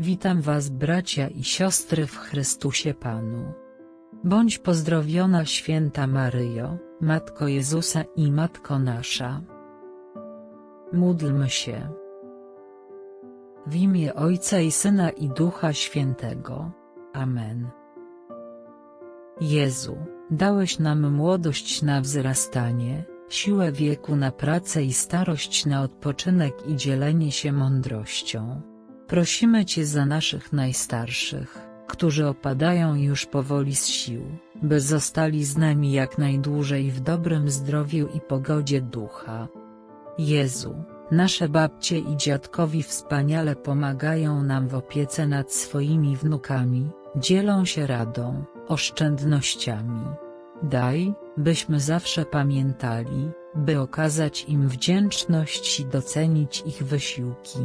Witam Was bracia i siostry w Chrystusie Panu. Bądź pozdrowiona święta Maryjo, Matko Jezusa i Matko nasza. Módlmy się. W imię Ojca i Syna i Ducha Świętego. Amen. Jezu, dałeś nam młodość na wzrastanie, siłę wieku na pracę i starość na odpoczynek i dzielenie się mądrością. Prosimy Cię za naszych najstarszych, którzy opadają już powoli z sił, by zostali z nami jak najdłużej w dobrym zdrowiu i pogodzie ducha. Jezu, nasze babcie i dziadkowi wspaniale pomagają nam w opiece nad swoimi wnukami, dzielą się radą, oszczędnościami. Daj, byśmy zawsze pamiętali, by okazać im wdzięczność i docenić ich wysiłki.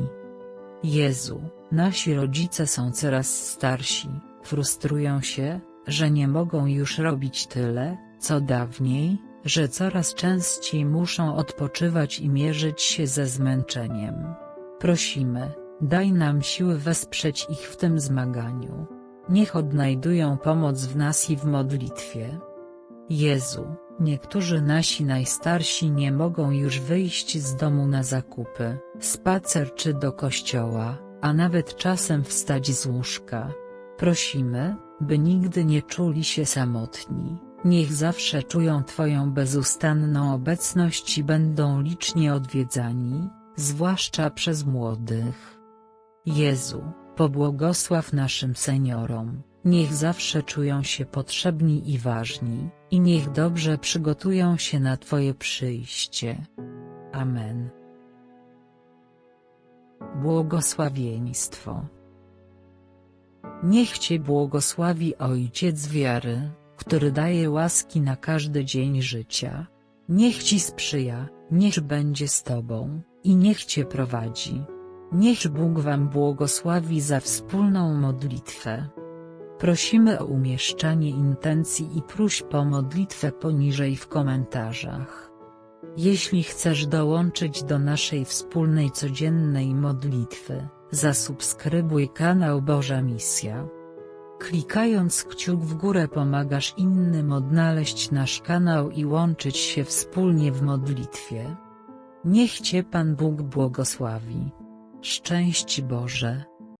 Jezu, nasi rodzice są coraz starsi, frustrują się, że nie mogą już robić tyle, co dawniej, że coraz częściej muszą odpoczywać i mierzyć się ze zmęczeniem. Prosimy, daj nam siły wesprzeć ich w tym zmaganiu. Niech odnajdują pomoc w nas i w modlitwie. Jezu, niektórzy nasi najstarsi nie mogą już wyjść z domu na zakupy, spacer czy do kościoła, a nawet czasem wstać z łóżka. Prosimy, by nigdy nie czuli się samotni, niech zawsze czują Twoją bezustanną obecność i będą licznie odwiedzani, zwłaszcza przez młodych. Jezu, pobłogosław naszym seniorom, niech zawsze czują się potrzebni i ważni, i niech dobrze przygotują się na Twoje przyjście. Amen. Błogosławieństwo. Niech Cię błogosławi Ojciec wiary, który daje łaski na każdy dzień życia. Niech Ci sprzyja, niech będzie z Tobą, i niech Cię prowadzi. Niech Bóg Wam błogosławi za wspólną modlitwę. Prosimy o umieszczanie intencji i próśb o modlitwę poniżej w komentarzach. Jeśli chcesz dołączyć do naszej wspólnej codziennej modlitwy, zasubskrybuj kanał Boża Misja. Klikając kciuk w górę pomagasz innym odnaleźć nasz kanał i łączyć się wspólnie w modlitwie. Niech Cię Pan Bóg błogosławi. Szczęść Boże.